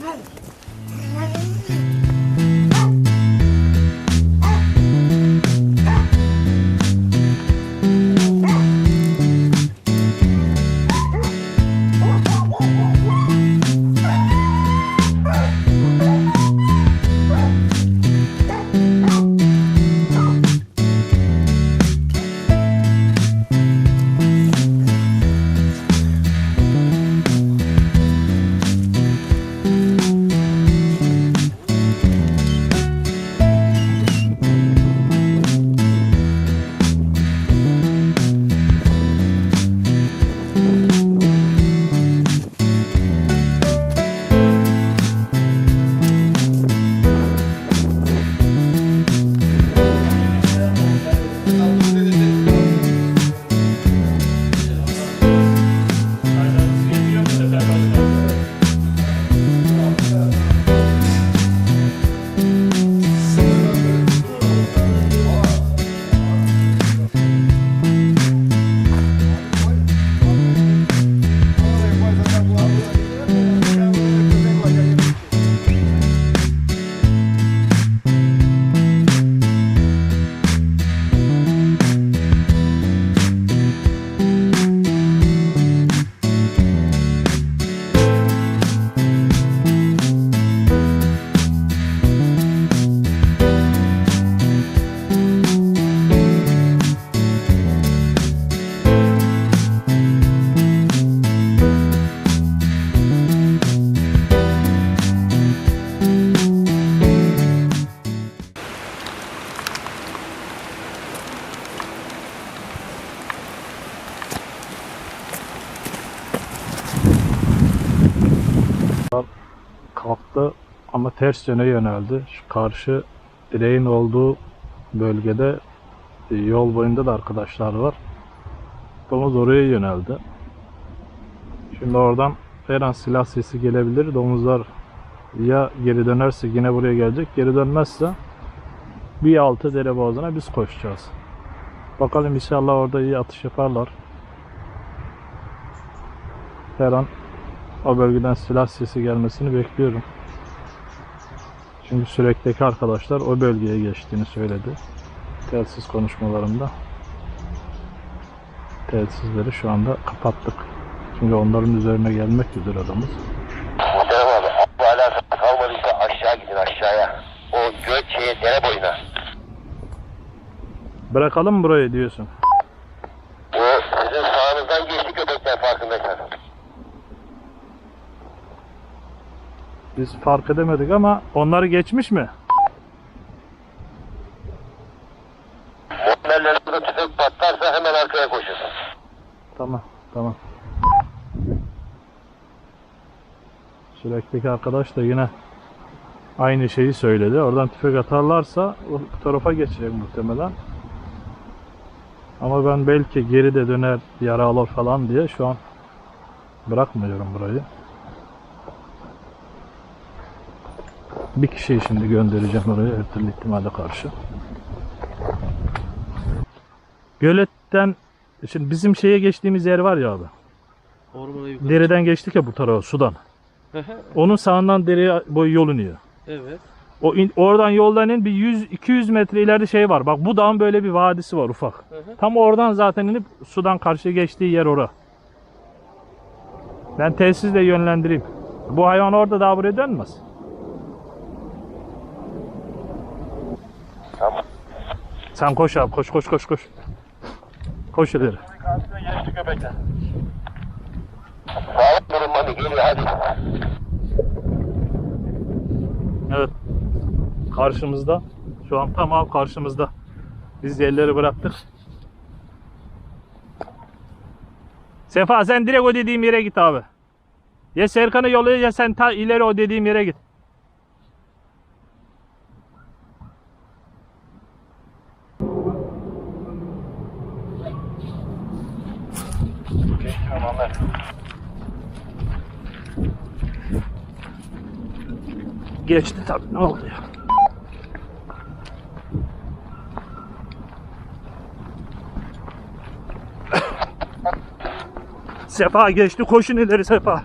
Mm-hmm. Ters yöne yöneldi. Şu karşı direğin olduğu bölgede e, yol boyunda da arkadaşlar var. Domuz oraya yöneldi. Şimdi oradan her an silah sesi gelebilir. Domuzlar ya geri dönerse yine buraya gelecek. Geri dönmezse bir altı dere boğazına biz koşacağız. Bakalım inşallah orada iyi atış yaparlar. Her an o bölgeden silah sesi gelmesini bekliyorum. Çünkü sürekteki arkadaşlar o bölgeye geçtiğini söyledi. Telsiz konuşmalarında. Telsizleri şu anda kapattık. Çünkü onların üzerine gelmek üzere adamız. Muhterem abi, bu alakası kalmadıysa aşağı gidin aşağıya. O göl şeye, dere boyuna. Bırakalım burayı diyorsun? Bu sizin sağınızdan geçti köpekler farkındaysanız. Biz fark edemedik ama onları geçmiş mi? Modellerinde tüfek patlarsa hemen arkaya koşursun. Tamam, tamam. Sürekteki arkadaş da yine aynı şeyi söyledi. Oradan tüfek atarlarsa o tarafa geçecek muhtemelen. Ama ben belki geri de döner yara alır falan diye şu an bırakmıyorum burayı. Bir kişiyi şimdi göndereceğim oraya her türlü ihtimale karşı. Göletten şimdi bizim şeye geçtiğimiz yer var ya abi. Ormana yukarı. Dereden geçtik ya bu tarafa sudan. Onun sağından dereye boyu yol iniyor. evet. O in- oradan yoldan in bir 100 200 metre ileride şey var. Bak bu dağın böyle bir vadisi var ufak. hı. Tam oradan zaten inip sudan karşıya geçtiği yer ora. Ben telsizle yönlendireyim. Bu hayvan orada daha buraya dönmez. Tamam. Sen koş abi koş koş koş koş. Koş ileri. Karşıdan geçti köpekler. Sağlam durun hadi geliyor hadi. Evet. Karşımızda. Şu an tam abi karşımızda. Biz yerleri bıraktık. Sefa sen direkt o dediğim yere git abi. Ya Serkan'ı yolluyor ya sen ta ileri o dediğim yere git. Muhammed. Geçti tabii ne oldu ya. Sefa geçti koşun ileri Sefa.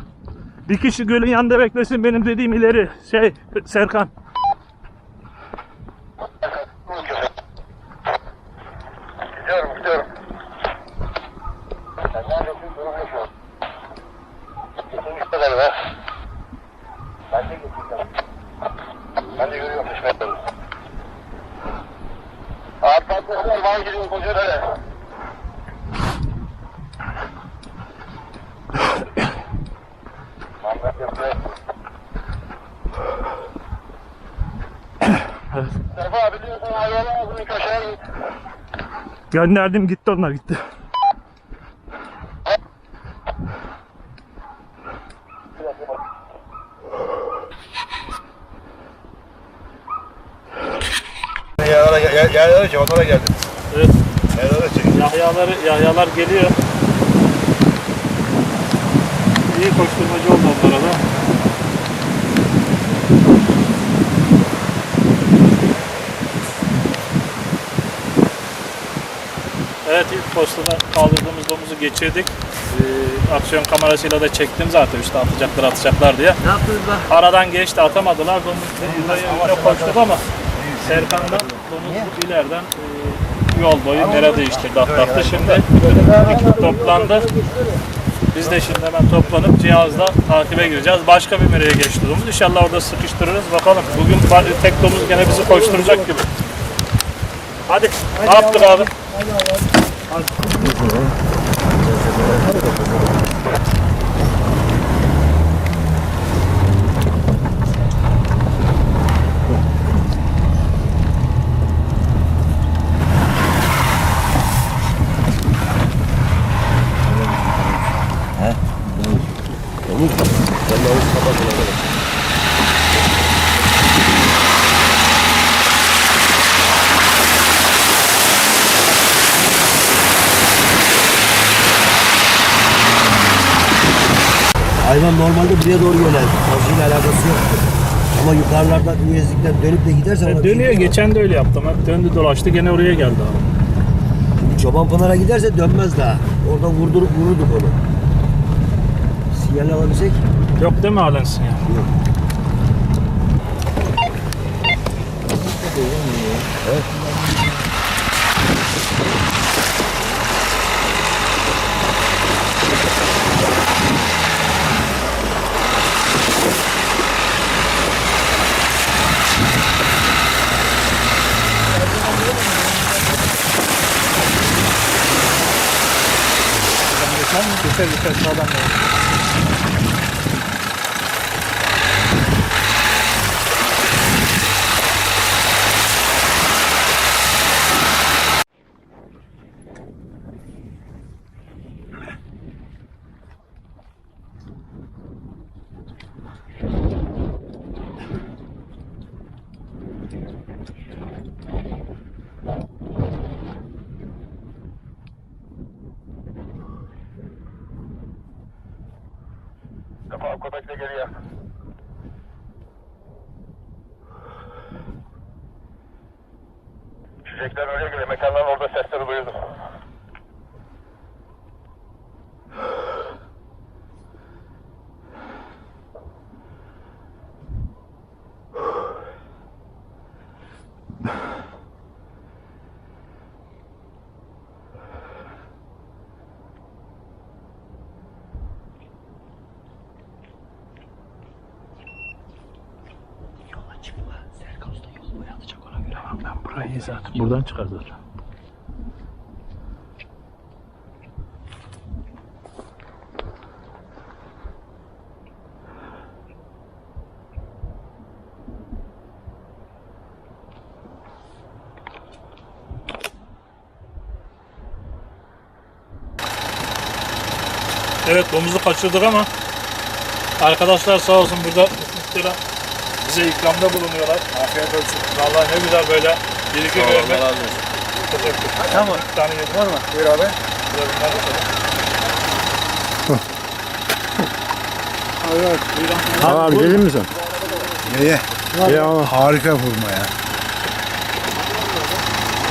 Bir kişi gölün yanında beklesin benim dediğim ileri. Şey Serkan. Gidiyorum gidiyorum. Sen neredesin? Durum ne şu an? Kesin gitti galiba. Ben de geçeceğim. Ben Arka arkadaşlar var gidiyor kocalara. Sefa biliyorsun hayvanı ağzını kaşar. Gönderdim gitti onlar gitti. Çek, onlara geldi. Evet. Yaylara çek. Yahyalar, Yahyalar geliyor. İyi koşturmacı oldu onlara da. Evet ilk postada kaldırdığımız domuzu geçirdik. Ee, aksiyon kamerasıyla da çektim zaten işte atacaklar atacaklar diye. Ne yaptınız lan? Aradan geçti atamadılar. Domuz öyle koştuk ama Serkan'dan domuz ileriden e, yol boyu nere değiştirdi atlattı. Şimdi bütün ekip toplandı. Biz de şimdi hemen toplanıp cihazla takibe gireceğiz. Başka bir mereye geçti domuz. İnşallah orada sıkıştırırız. Bakalım. Bugün tek domuz gene bizi koşturacak gibi. Hadi. Ne yaptık abi? Hayvan buraya doğru yöneldi. Kazıyla alakası yok. Ama yukarılardan üyezlikten dönüp de gidersen şey Dönüyor. Geçen de öyle yaptım. Hep döndü dolaştı. Gene oraya geldi abi. Şimdi Çoban Pınar'a giderse dönmez daha. Orada vurdurup vururduk onu. Sinyal alabilsek Yok değil mi halen sinyal? yok. pelo pessoal da. que. Zaten buradan çıkar. Evet domuzu kaçırdık ama arkadaşlar sağ olsun burada bize ikramda bulunuyorlar. Afiyet olsun. Vallahi ne güzel böyle bir iki verme. Tamam. Bir tane yedim. Var mı? Buyur abi. Tamam abi gelir misin? Ye ye. Harika vurma ya.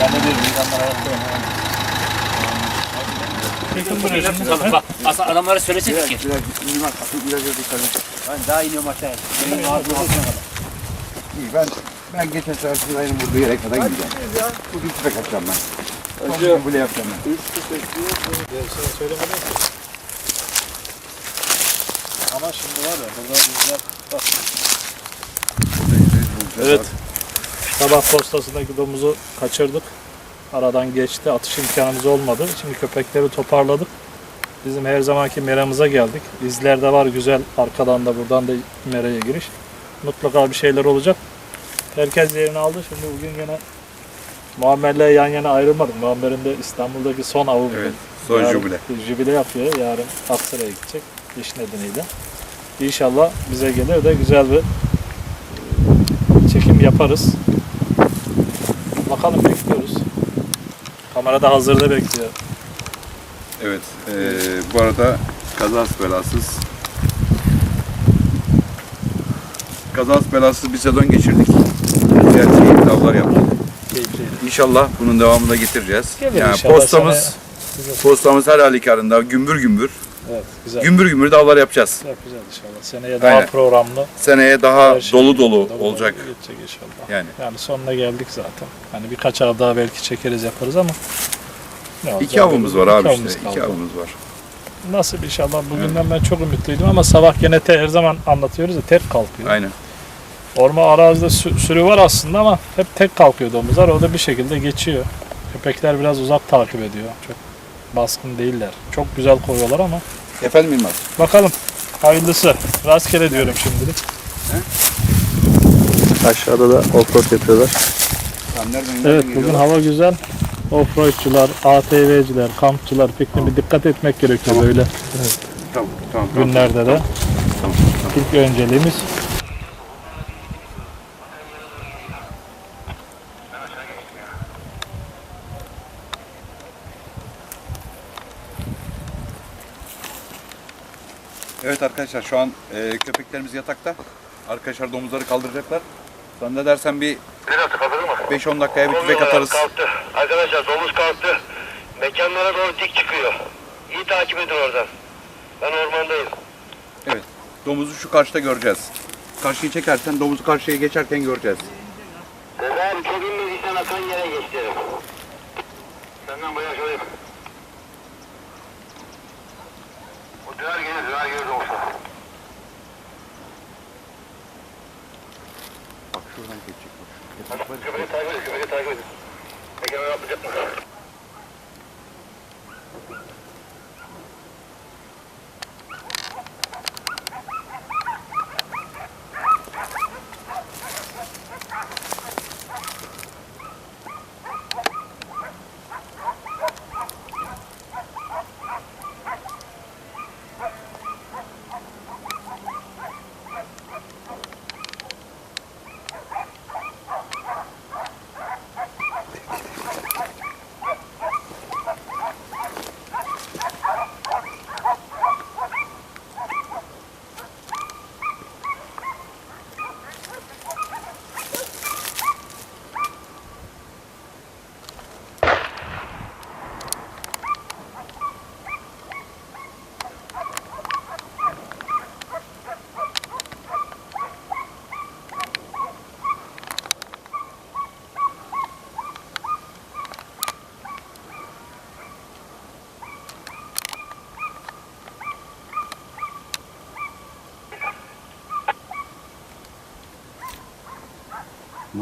Ben de diyorum insanlar hayatta Çekin buraya şimdi. Tamam bak aslında adamlara söyleseydik ki. Ben daha iniyorum aşağıya. Benim ağzım altına kadar. İyi ben ben geçen sefer Sınay'ın vurduğu yere kadar gideceğim. Bugün tüfek atacağım ben. Bugün bile yapacağım ben. Ama şimdi var ya burada bizler bak. Evet. Sabah postasındaki domuzu kaçırdık. Aradan geçti. Atış imkanımız olmadı. Şimdi köpekleri toparladık. Bizim her zamanki meramıza geldik. İzler de var güzel. Arkadan da buradan da meraya giriş. Mutlaka bir şeyler olacak. Herkes yerini aldı. Şimdi bugün gene Muammer'le yan yana ayrılmadık. Muammer'in de İstanbul'daki son avı bugün. Evet, son Yarın jübile. Jübile yapıyor. Yarın Aksaray'a gidecek. İş nedeniyle. İnşallah bize gelir de güzel bir e, çekim yaparız. Bakalım bekliyoruz. Kamera da hazırda bekliyor. Evet. eee, bu arada kazas belasız kazas belasız bir sezon geçirdik. Güzel keyifli avlar yaptık. Keyifliydi. İnşallah bunun devamını da getireceğiz. Gelir yani inşallah postamız Güzel. postamız her halükarında gümbür gümbür Evet, güzel. gümbür gümbür de avlar yapacağız. Yapacağız inşallah. Seneye daha Aynen. programlı. Seneye daha şey dolu dolu olacak. Geçecek inşallah. Yani Yani sonuna geldik zaten. Hani birkaç av daha belki çekeriz yaparız ama. ne iki avımız var abi işte. kaldı. İki avımız var. Nasıl inşallah bugünden ben çok ümitliydim ama sabah gene te- her zaman anlatıyoruz ya tek kalkıyor. Aynen. Orman arazide sü- sürü var aslında ama hep tek kalkıyor domuzlar. O da bir şekilde geçiyor. Köpekler biraz uzak takip ediyor. Çok baskın değiller. Çok güzel koyuyorlar ama. Efendim Yılmaz? Bakalım. Hayırlısı. Rastgele diyorum şimdilik. Aşağıda da offroad yapıyorlar. Tamam, nereden, nereden Evet bugün hava güzel. Offroadçular, ATV'ciler, kampçılar pek bir dikkat etmek gerekiyor böyle Tamam, tamam, tamam. günlerde de. Tamam, İlk önceliğimiz Evet arkadaşlar şu an e, köpeklerimiz yatakta. Arkadaşlar domuzları kaldıracaklar. Zannedersem bir Biraz kaldırır mı? 5-10 dakikaya bir tüfek atarız. Kalktı. Arkadaşlar domuz kalktı. Mekanlara doğru dik çıkıyor. İyi takip edin oradan. Ben ormandayım. Evet. Domuzu şu karşıda göreceğiz. Karşıyı çekersen domuzu karşıya geçerken göreceğiz. Sezer çok inmediysen akan yere geç derim. Senden bayağı şöyle. O döner gelir, döner gelir domuzlar. Bak şuradan geçecek. Hadi köpeği takip edin, köpeği takip edin. Mekanlara atlayacak mı?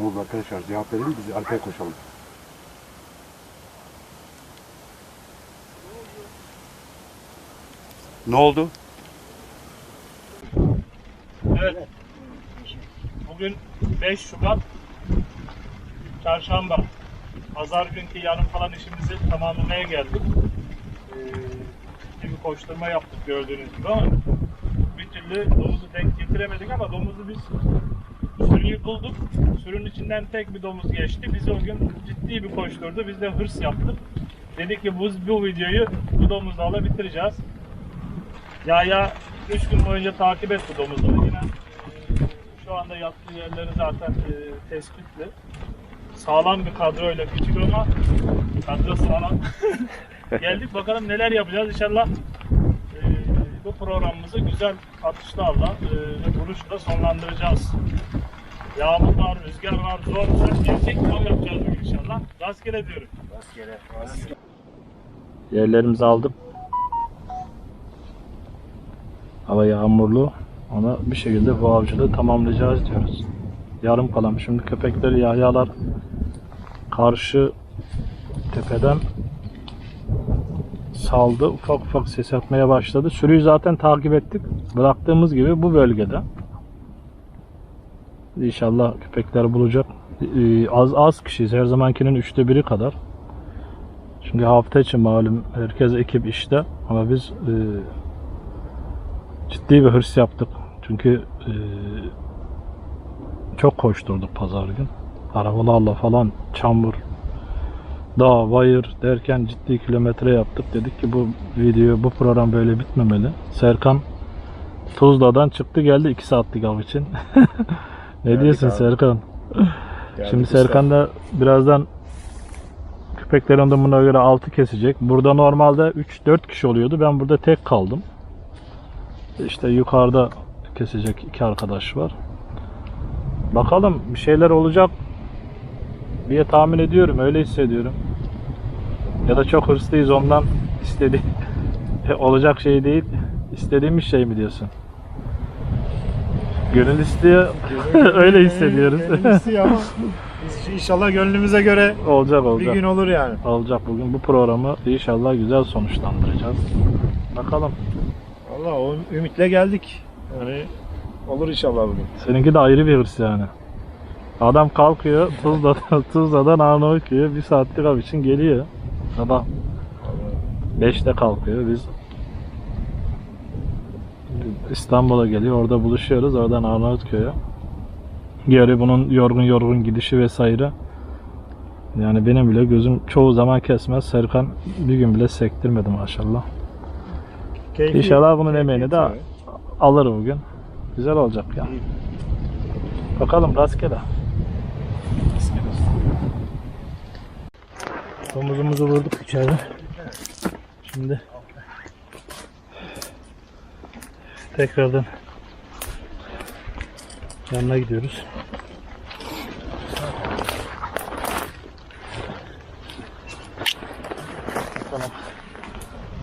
Ne oldu arkadaşlar? Cevap verelim biz arkaya koşalım. Ne oldu? Evet. Bugün 5 Şubat Çarşamba. Pazar günkü yarım kalan işimizi tamamlamaya geldik. Ee, bir koşturma yaptık gördüğünüz gibi ama bir türlü domuzu denk getiremedik ama domuzu biz sürüyü bulduk. Sürünün içinden tek bir domuz geçti. Bizi o gün ciddi bir koşturdu. Biz de hırs yaptık. Dedik ki bu, bu videoyu bu domuzlarla bitireceğiz. Yaya 3 gün boyunca takip etti domuzları. Yine şu anda yattığı yerleri zaten e, tespitli. sağlam bir kadroyla küçük ama kadro sağlam. Geldik bakalım neler yapacağız inşallah. e, bu programımızı güzel atışlarla e, ve vuruşla sonlandıracağız. Yağmur var, rüzgar var, zor zor gelecek av yapacağız bugün inşallah. Rastgele diyorum. Yerlerimizi aldık. Hava yağmurlu. Ona bir şekilde bu avcılığı tamamlayacağız diyoruz. Yarım kalan. Şimdi köpekleri yahyalar karşı tepeden saldı. Ufak ufak ses atmaya başladı. Sürüyü zaten takip ettik. Bıraktığımız gibi bu bölgede. İnşallah köpekler bulacak. Ee, Az az kişiyiz. Her zamankinin üçte biri kadar. Çünkü hafta için malum herkes ekip işte ama biz e, ciddi bir hırs yaptık. Çünkü e, çok koşturduk pazar gün. Arabalarla falan çamur, dağ, bayır derken ciddi kilometre yaptık. Dedik ki bu video, bu program böyle bitmemeli. Serkan Tuzla'dan çıktı geldi 2 saatlik av için. ne diyorsun abi. Serkan? Şimdi usta. Serkan da birazdan köpeklerin de buna göre 6 kesecek. Burada normalde 3-4 kişi oluyordu. Ben burada tek kaldım. İşte yukarıda kesecek iki arkadaş var. Bakalım bir şeyler olacak diye tahmin ediyorum. Öyle hissediyorum. Ya da çok hırslıyız ondan istedi olacak şey değil. İstediğimiz şey mi diyorsun? Gönül istiyor. Öyle hissediyoruz. Gönlümüzü ama biz inşallah gönlümüze göre olacak bir olacak. gün olur yani. olacak bugün. Bu programı inşallah güzel sonuçlandıracağız. Bakalım. Valla o ümitle geldik. Yani olur inşallah bugün. Seninki de ayrı bir hırs yani. Adam kalkıyor Tuzla'dan, Tuzla'dan Arnavutköy'e bir saatlik av için geliyor. Sabah 5'te kalkıyor. Biz İstanbul'a geliyor. Orada buluşuyoruz. Oradan Arnavutköy'e. Geri bunun yorgun yorgun gidişi vesaire. Yani benim bile gözüm çoğu zaman kesmez. Serkan bir gün bile sektirmedi maşallah. Keyifli. İnşallah bunun keyifli emeğini de tabii. alır bugün. Güzel olacak ya. Bakalım rastgele. Domuzumuzu vurduk içeride. Şimdi tekrardan yanına gidiyoruz.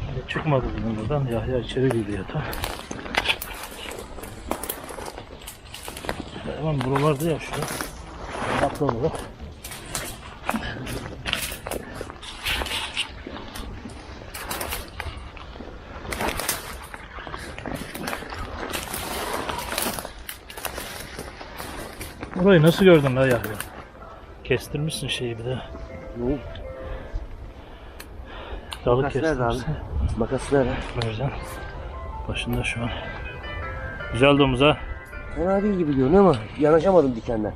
Şimdi çıkmadı bugün buradan. Yahya içeri girdi yatağa. Hemen buralarda ya şurada. Burayı nasıl gördün la Yahya? Kestirmişsin şeyi bir de. Dalı Makas nerede abi? kestirmişsin. Makas nerede? Başında şu an. Güzel domuz ha. Fena değil gibi görünüyor ama yanaşamadım dikenden.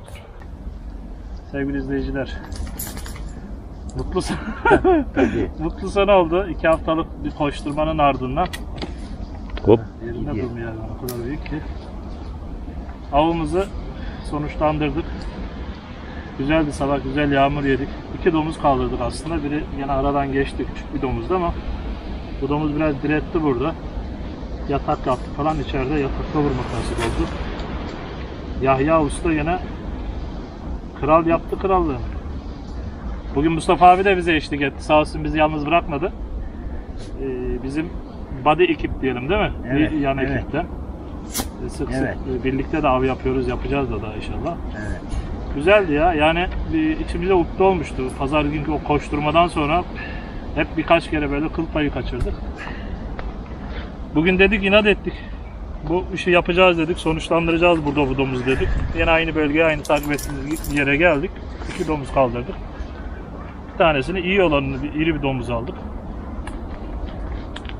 Sevgili izleyiciler. Mutlu son- Mutlu son oldu. İki haftalık bir koşturmanın ardından. Hop. Yerinde İyi. durmuyor yani o kadar büyük ki. Avımızı sonuçlandırdık. Güzeldi sabah, güzel yağmur yedik. İki domuz kaldırdık aslında. Biri yine aradan geçti, küçük bir domuzdu ama bu domuz biraz diretti burada. Yatak yaptı falan içeride yatakta vurmak nasip oldu. Yahya Usta yine kral yaptı krallığını. Bugün Mustafa abi de bize eşlik etti. Sağ olsun bizi yalnız bırakmadı. Ee, bizim body ekip diyelim değil mi? Evet, yan evet. ekipten. Ee, Sık Evet. sık birlikte de av yapıyoruz, yapacağız da daha inşallah. Evet. Güzeldi ya. Yani bir içimize ukde olmuştu. Pazar günkü o koşturmadan sonra hep birkaç kere böyle kıl payı kaçırdık. Bugün dedik inat ettik. Bu işi yapacağız dedik. Sonuçlandıracağız burada bu domuzu dedik. Yine aynı bölgeye aynı takip ettiğimiz yere geldik. İki domuz kaldırdık. Bir tanesini iyi olanını bir iri bir domuz aldık.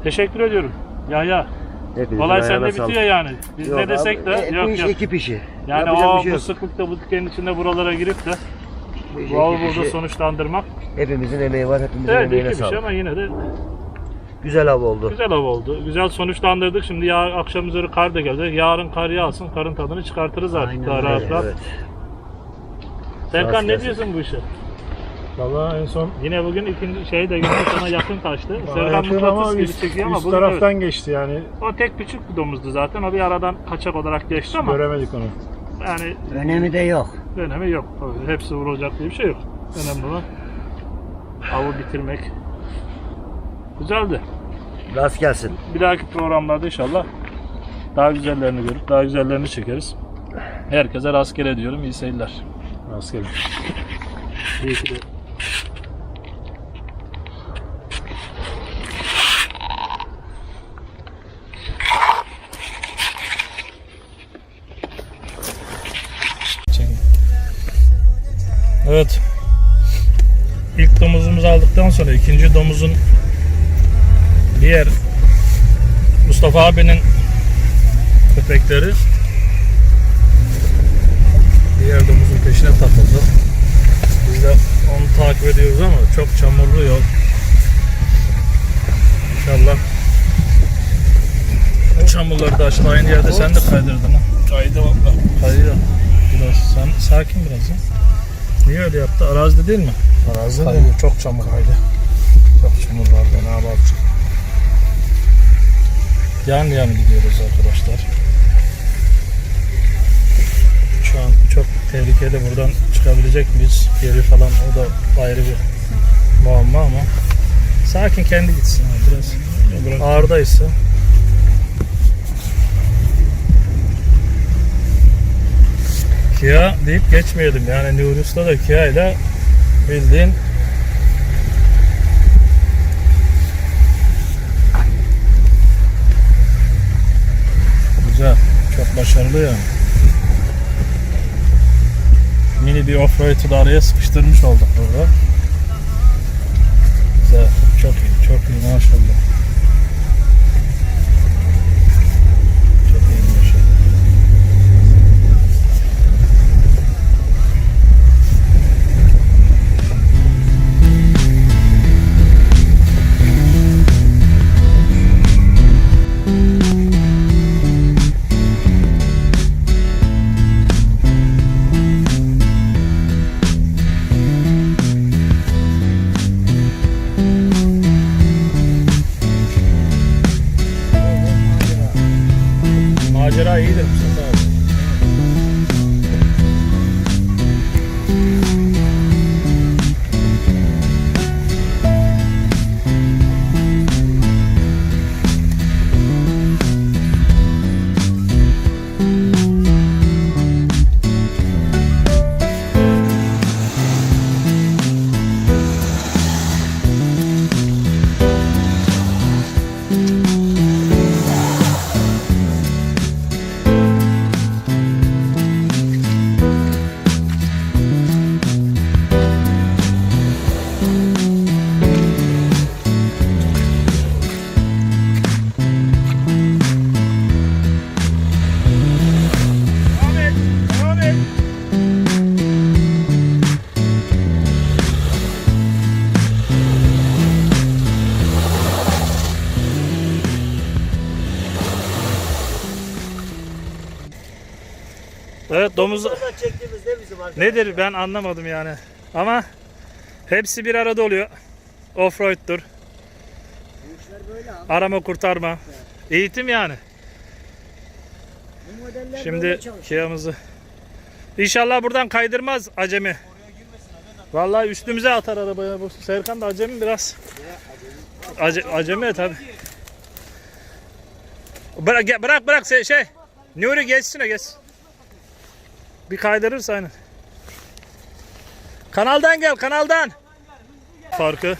Teşekkür ediyorum. Ya ya. Hepinizin ayağına sende sağlık. bitiyor yani. Biz Yok ne abi, desek de e, yok bu iş yok. ekip işi. Yani Yapacak o bir şey bu yok. sıklıkta bu dikenin içinde buralara girip de Bu iş bu avı ekip burada işi. sonuçlandırmak Hepimizin emeği var, hepimizin evet emeğine şey sağlık. ama yine de Güzel av oldu. güzel av oldu. Güzel sonuçlandırdık. Şimdi ya akşam üzeri kar da geldi. Yarın kar yağsın. Karın tadını çıkartırız artık. Daha rahat rahat. Serkan ne diyorsun bu işe? Vallahi en son Yine bugün ikinci şey de Yunus sana yakın kaçtı. Bana Serkan yakın ama mıknatıs gibi üst, çekiyor ama üst bugün taraftan geçti yani. evet. O tek küçük bir domuzdu zaten. O bir aradan kaçak olarak geçti ama Göremedik onu. yani Önemi de yok. önemi yok. Tabii Hepsi vurulacak diye bir şey yok. Önemli olan avı bitirmek. Güzeldi. Rast gelsin. Bir dahaki programlarda inşallah daha güzellerini görüp daha güzellerini çekeriz. Herkese rastgele diyorum. İyi seyirler. Rastgele. İyi ki de Evet. İlk domuzumuzu aldıktan sonra ikinci domuzun diğer Mustafa abinin köpekleri diğer domuzun peşine takıldı. Biz de onu takip ediyoruz ama çok çamurlu yol. İnşallah bu çamurları da aşağı aynı yerde sen de kaydırdın ha. Kaydı valla. Kaydı. Biraz sen sakin biraz ya. Niye öyle yaptı? Arazide değil mi? Arazide değil. Çok çamur kaydı. Çok çamur var ne yapalım. Yan yan gidiyoruz arkadaşlar. Tehlikeli buradan çıkabilecek miyiz? Geri falan o da ayrı bir muamma ama sakin kendi gitsin abi biraz. Ağırdaysa Kia deyip geçmeyelim yani Nurus'ta da Kia ile bildiğin Güzel. Çok başarılı yani. Mini bir offroad'u da araya sıkıştırmış olduk burada. Güzel. Çok iyi. Çok iyi maşallah. Domuz çektiğimiz ne bizim arkadaşlar? nedir ben anlamadım yani. Ama hepsi bir arada oluyor. Offroad'dur. Bu işler böyle abi. Arama kurtarma. Eğitim yani. Bu modeller böyle Şimdi çalışıyor. Kia'mızı. İnşallah buradan kaydırmaz acemi. Vallahi üstümüze atar arabaya bu. Serkan da acemi biraz. Ace, acemi tabi. Bırak ge- bırak bırak şey. şey. Nuri geçsine geç. Bir kaydırırsa aynen. Kanaldan gel kanaldan. Farkı